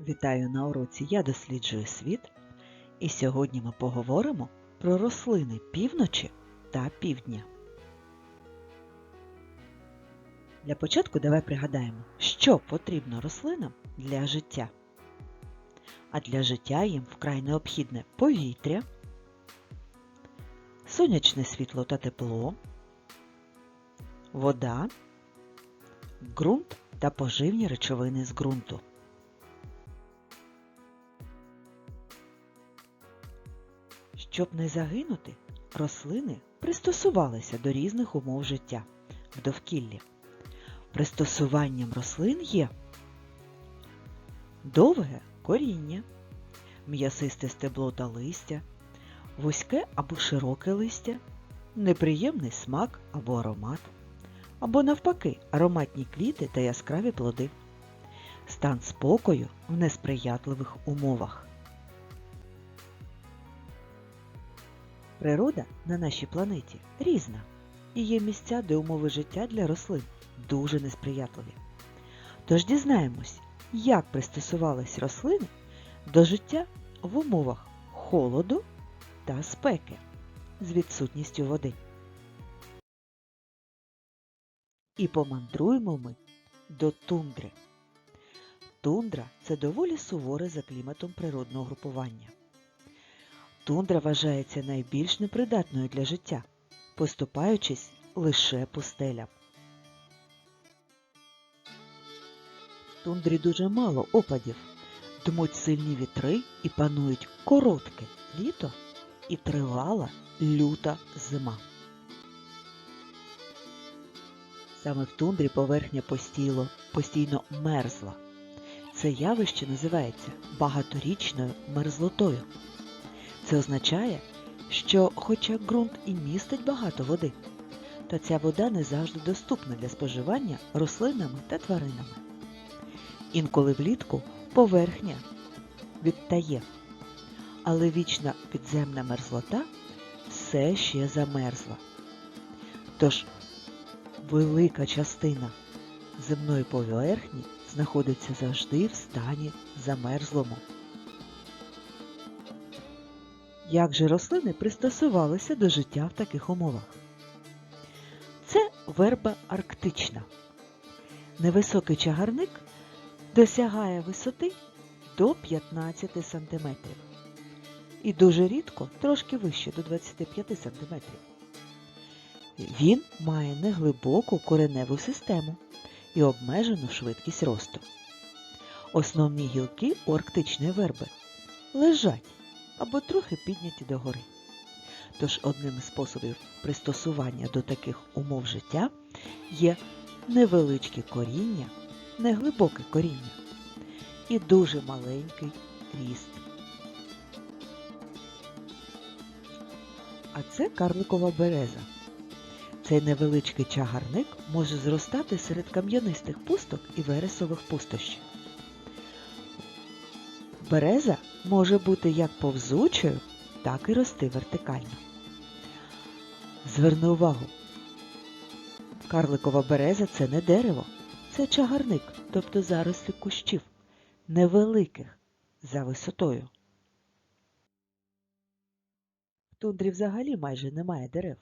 Вітаю на уроці Я досліджую світ. І сьогодні ми поговоримо про рослини півночі та півдня. Для початку давай пригадаємо, що потрібно рослинам для життя. А для життя їм вкрай необхідне повітря, сонячне світло та тепло, вода, ґрунт та поживні речовини з ґрунту. Щоб не загинути, рослини пристосувалися до різних умов життя в довкіллі. Пристосуванням рослин є довге коріння, м'ясисте стебло та листя, вузьке або широке листя, неприємний смак або аромат, або навпаки ароматні квіти та яскраві плоди, стан спокою в несприятливих умовах. Природа на нашій планеті різна і є місця, де умови життя для рослин дуже несприятливі. Тож дізнаємось, як пристосувались рослини до життя в умовах холоду та спеки з відсутністю води. І помандруємо ми до тундри. Тундра це доволі суворе за кліматом природне угрупування. Тундра вважається найбільш непридатною для життя, поступаючись лише пустелям. В тундрі дуже мало опадів, дмуть сильні вітри і панують коротке літо і тривала люта зима. Саме в тундрі поверхня постійно, постійно мерзла. Це явище називається багаторічною мерзлотою. Це означає, що хоча ґрунт і містить багато води, то ця вода не завжди доступна для споживання рослинами та тваринами. Інколи влітку поверхня відтає, але вічна підземна мерзлота все ще замерзла. Тож велика частина земної поверхні знаходиться завжди в стані замерзлому. Як же рослини пристосувалися до життя в таких умовах? Це верба арктична. Невисокий чагарник досягає висоти до 15 см і дуже рідко трошки вище до 25 см. Він має неглибоку кореневу систему і обмежену швидкість росту. Основні гілки у арктичної верби лежать або трохи підняті догори. Тож одним із способів пристосування до таких умов життя є невеличке коріння, неглибоке коріння і дуже маленький ріст. А це карликова береза. Цей невеличкий чагарник може зростати серед кам'янистих пусток і вересових пустощів. Береза може бути як повзучою, так і рости вертикально. Зверни увагу, карликова береза це не дерево, це чагарник, тобто зарослі кущів, невеликих за висотою. В тундрі взагалі майже немає дерев.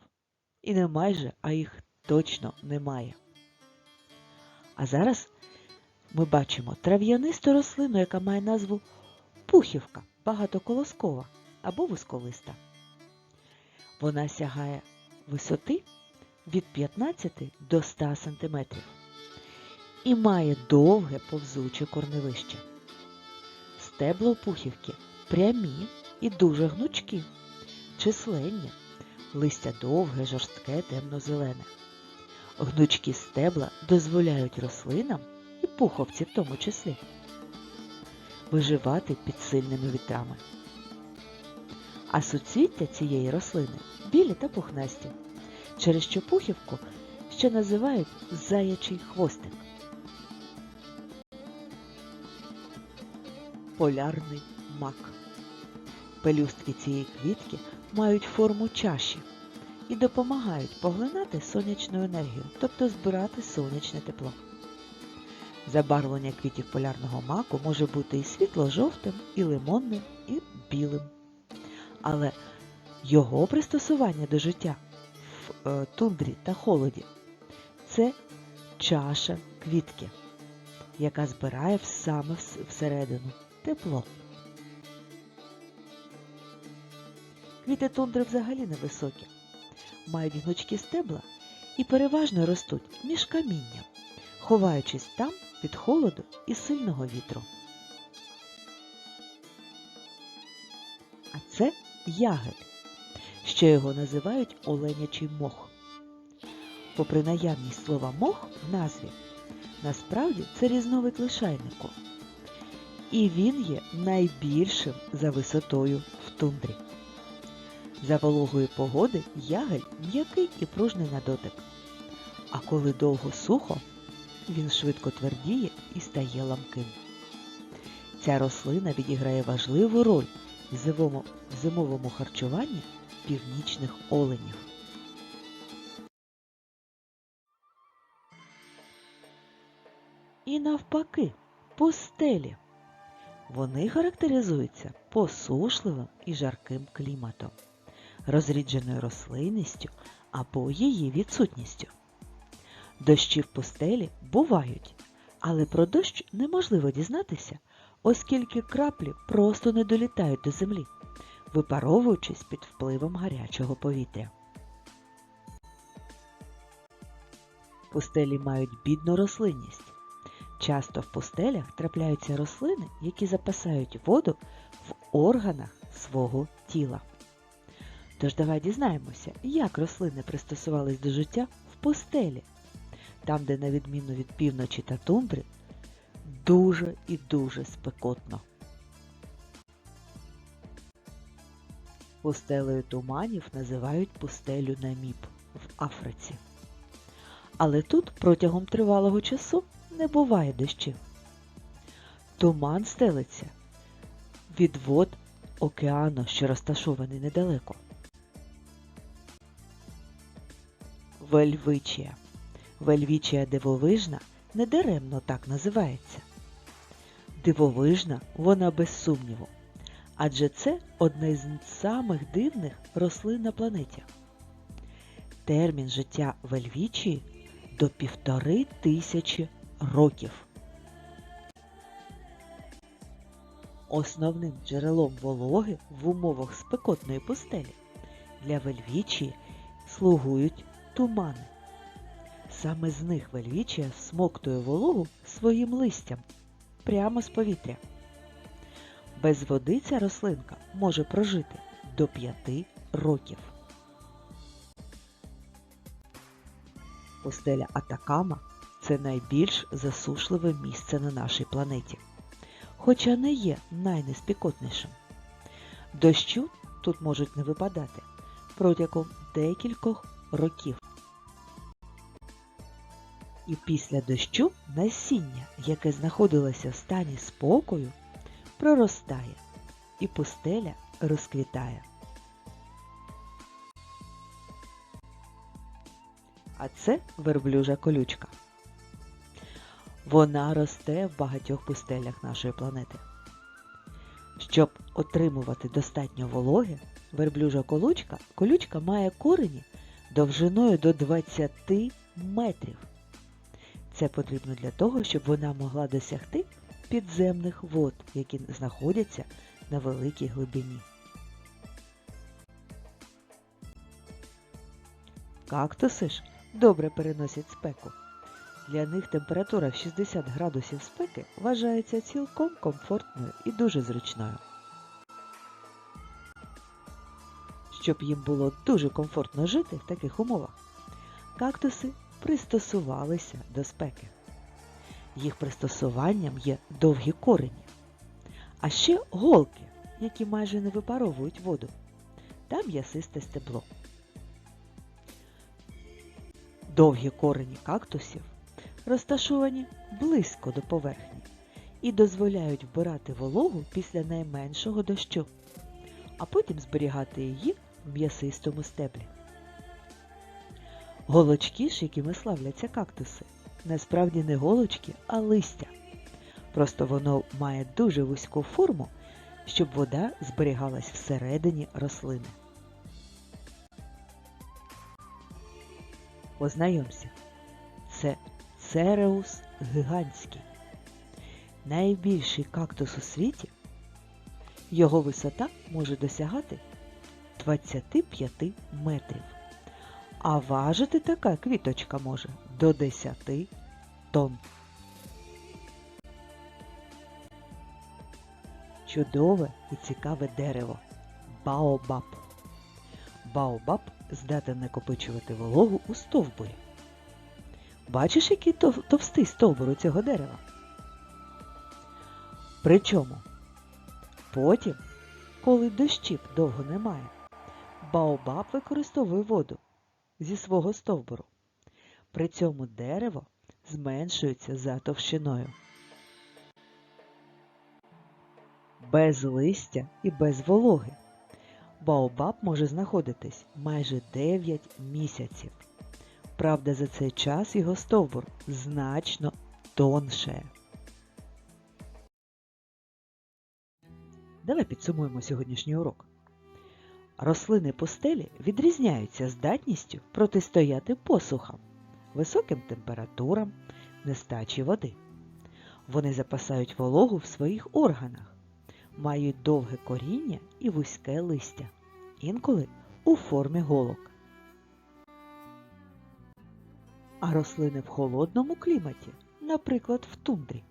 І не майже, а їх точно немає. А зараз ми бачимо трав'янисту рослину, яка має назву пухівка багатоколоскова або вузьколиста. Вона сягає висоти від 15 до 100 см і має довге повзуче корневище. Стебла у пухівки прямі і дуже гнучкі, численні, листя довге, жорстке, темно-зелене. Гнучкі стебла дозволяють рослинам і пуховці в тому числі виживати під сильними вітрами. А суцвіття цієї рослини білі та пухнасті, через що пухівку ще називають заячий хвостик. Полярний мак. Пелюстки цієї квітки мають форму чаші і допомагають поглинати сонячну енергію, тобто збирати сонячне тепло. Забарвлення квітів полярного маку може бути і світло-жовтим, і лимонним, і білим. Але його пристосування до життя в е, тундрі та холоді це чаша квітки, яка збирає саме всередину тепло. Квіти тундри взагалі невисокі, мають гнучкі стебла і переважно ростуть між камінням, ховаючись там від холоду і сильного вітру. А це ягель, що його називають оленячий мох. Попри наявність слова мох в назві, насправді це різновид лишайнику. І він є найбільшим за висотою в тундрі. За вологої погоди ягель м'який і пружний на дотик. А коли довго сухо, він швидко твердіє і стає ламким. Ця рослина відіграє важливу роль в зимовому, харчуванні північних оленів. І навпаки, пустелі. Вони характеризуються посушливим і жарким кліматом, розрідженою рослинністю або її відсутністю. Дощі в пустелі бувають, але про дощ неможливо дізнатися, оскільки краплі просто не долітають до землі, випаровуючись під впливом гарячого повітря. Пустелі мають бідну рослинність. Часто в пустелях трапляються рослини, які запасають воду в органах свого тіла. Тож давай дізнаємося, як рослини пристосувались до життя в пустелі, там, де, на відміну від півночі та тундри, дуже і дуже спекотно. Пустелею туманів називають пустелю Наміб в Африці. Але тут протягом тривалого часу не буває дощів. Туман стелиться від вод океану, що розташований недалеко. Вельвичія. Вельвічія дивовижна недаремно так називається. Дивовижна вона без сумніву, адже це одна з самих дивних рослин на планеті. Термін життя Вельвічії до півтори тисячі років. Основним джерелом вологи в умовах спекотної пустелі для вельвічії слугують тумани. Саме з них вельвічія смоктує вологу своїм листям прямо з повітря. Без води ця рослинка може прожити до 5 років. Пустеля Атакама це найбільш засушливе місце на нашій планеті, хоча не є найнеспікотнішим. Дощу тут можуть не випадати протягом декількох років. І після дощу насіння, яке знаходилося в стані спокою, проростає і пустеля розквітає. А це верблюжа колючка. Вона росте в багатьох пустелях нашої планети. Щоб отримувати достатньо вологи, верблюжа колючка, колючка має корені довжиною до 20 метрів. Це потрібно для того, щоб вона могла досягти підземних вод, які знаходяться на великій глибині. Кактуси ж добре переносять спеку. Для них температура в 60 градусів спеки вважається цілком комфортною і дуже зручною. Щоб їм було дуже комфортно жити в таких умовах, кактуси пристосувалися до спеки. Їх пристосуванням є довгі корені, а ще голки, які майже не випаровують воду, та м'ясисте стебло. Довгі корені кактусів розташовані близько до поверхні і дозволяють вбирати вологу після найменшого дощу, а потім зберігати її в м'ясистому стеблі. Голочки ж, якими славляться кактуси, насправді не голочки, а листя. Просто воно має дуже вузьку форму, щоб вода зберігалась всередині рослини. Познайомся, це цереус гігантський. Найбільший кактус у світі. Його висота може досягати 25 метрів. А важити така квіточка може до 10 тонн. Чудове і цікаве дерево Баобаб. Баобаб здатен накопичувати вологу у стовбурі. Бачиш, який тов- товстий стовбур у цього дерева? Причому потім, коли дощів довго немає, Баобаб використовує воду зі свого стовбуру. При цьому дерево зменшується за товщиною. Без листя і без вологи. Баобаб може знаходитись майже 9 місяців. Правда, за цей час його стовбур значно тоншає. Давай підсумуємо сьогоднішній урок. Рослини пустелі відрізняються здатністю протистояти посухам, високим температурам, нестачі води. Вони запасають вологу в своїх органах, мають довге коріння і вузьке листя, інколи у формі голок. А рослини в холодному кліматі, наприклад в тундрі,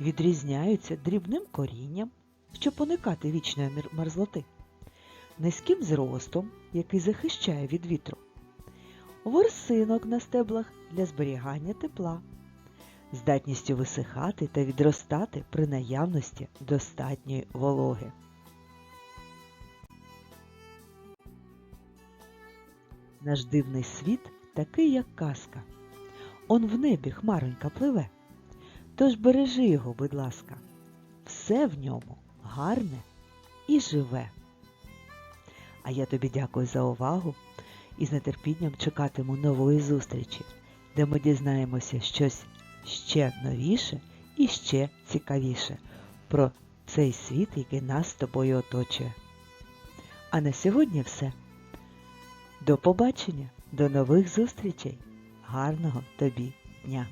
відрізняються дрібним корінням, щоб уникати вічної мер- мерзлоти низьким зростом, який захищає від вітру, ворсинок на стеблах для зберігання тепла, здатністю висихати та відростати при наявності достатньої вологи. Наш дивний світ такий, як казка. Он в небі хмаронька пливе. Тож бережи його, будь ласка, все в ньому гарне і живе. А я тобі дякую за увагу і з нетерпінням чекатиму нової зустрічі, де ми дізнаємося щось ще новіше і ще цікавіше про цей світ, який нас з тобою оточує. А на сьогодні все. До побачення, до нових зустрічей. Гарного тобі дня!